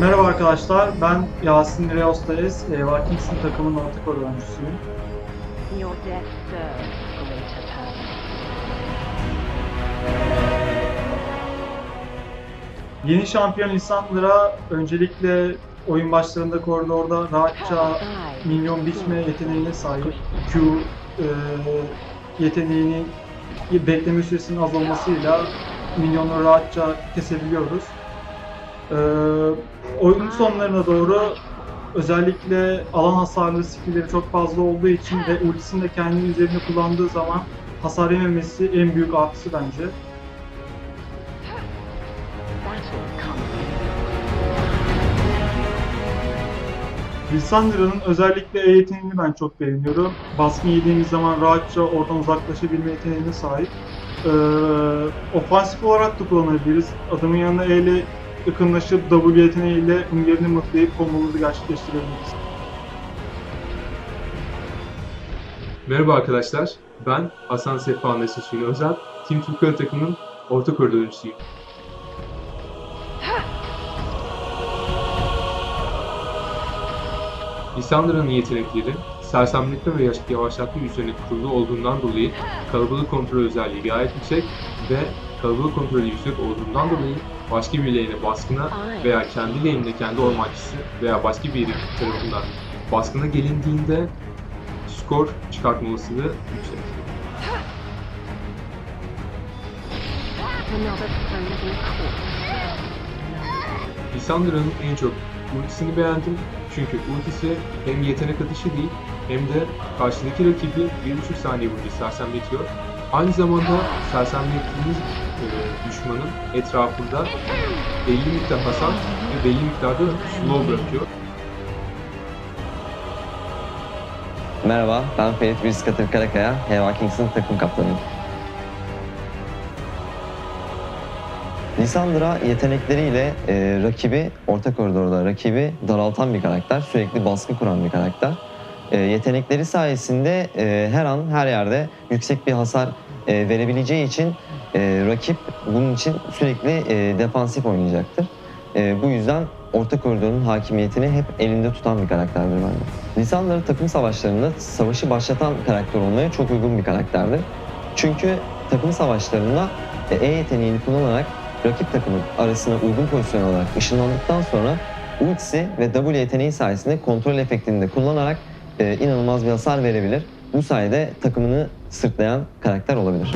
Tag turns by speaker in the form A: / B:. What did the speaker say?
A: arkadaşlar, ben Yasin Reostayes, e, Varkings'in takımının orta koridor oyuncusuyum.
B: Your death serves a greater purpose.
A: Yeni şampiyon Lisandra öncelikle oyun başlarında koridorda rahatça minyon biçme yeteneğine sahip. Q e, yeteneğinin bekleme süresinin az olmasıyla minyonları rahatça kesebiliyoruz. E, oyunun sonlarına doğru özellikle alan hasarlı skillleri çok fazla olduğu için ve ultisini de kendi üzerinde kullandığı zaman hasar yememesi en büyük artısı bence. Lissandra'nın özellikle E yeteneğini ben çok beğeniyorum. Baskın yediğimiz zaman rahatça oradan uzaklaşabilme yeteneğine sahip. Ee, ofansif olarak da kullanabiliriz. Adamın yanına E ile yakınlaşıp W yeteneğiyle ünlerini mutlayıp komboları gerçekleştirebiliriz.
C: Merhaba arkadaşlar, ben Hasan Sefa Mesut Özel, Team Türkiye takımının orta koridor oyuncusuyum. Lissandra'nın yetenekleri, sersemletme ve yavaşlatma üzerine kurulu olduğundan dolayı kalabalık kontrol özelliği gayet yüksek ve kalabalık kontrolü yüksek olduğundan dolayı başka bir lane'e baskına veya kendi lane'inde kendi ormancısı veya başka bir tarafından baskına gelindiğinde skor çıkartma olasılığı yüksek. Lissandra'nın en çok ultisini beğendim. Çünkü ultisi hem yetenek atışı değil hem de karşıdaki rakibi 1,5 saniye boyunca sersemletiyor. Aynı zamanda sersemlettiğiniz e, düşmanın etrafında belli miktar hasar ve belli miktarda slow bırakıyor.
D: Merhaba, ben Ferit Birskatır Karakaya, Heva Kings'in takım kaptanıyım. Lisandra yetenekleriyle e, rakibi, orta koridorda rakibi daraltan bir karakter, sürekli baskı kuran bir karakter. E, yetenekleri sayesinde e, her an, her yerde yüksek bir hasar e, verebileceği için e, rakip bunun için sürekli defansif oynayacaktır. Bu yüzden orta koridorun hakimiyetini hep elinde tutan bir karakterdir bence. Lisandra takım savaşlarında savaşı başlatan karakter olmaya çok uygun bir karakterdir. Çünkü takım savaşlarında E yeteneğini kullanarak rakip takımın arasına uygun pozisyon alarak ışınlandıktan sonra ultisi ve W yeteneği sayesinde kontrol efektini de kullanarak e, inanılmaz bir hasar verebilir. Bu sayede takımını sırtlayan karakter olabilir.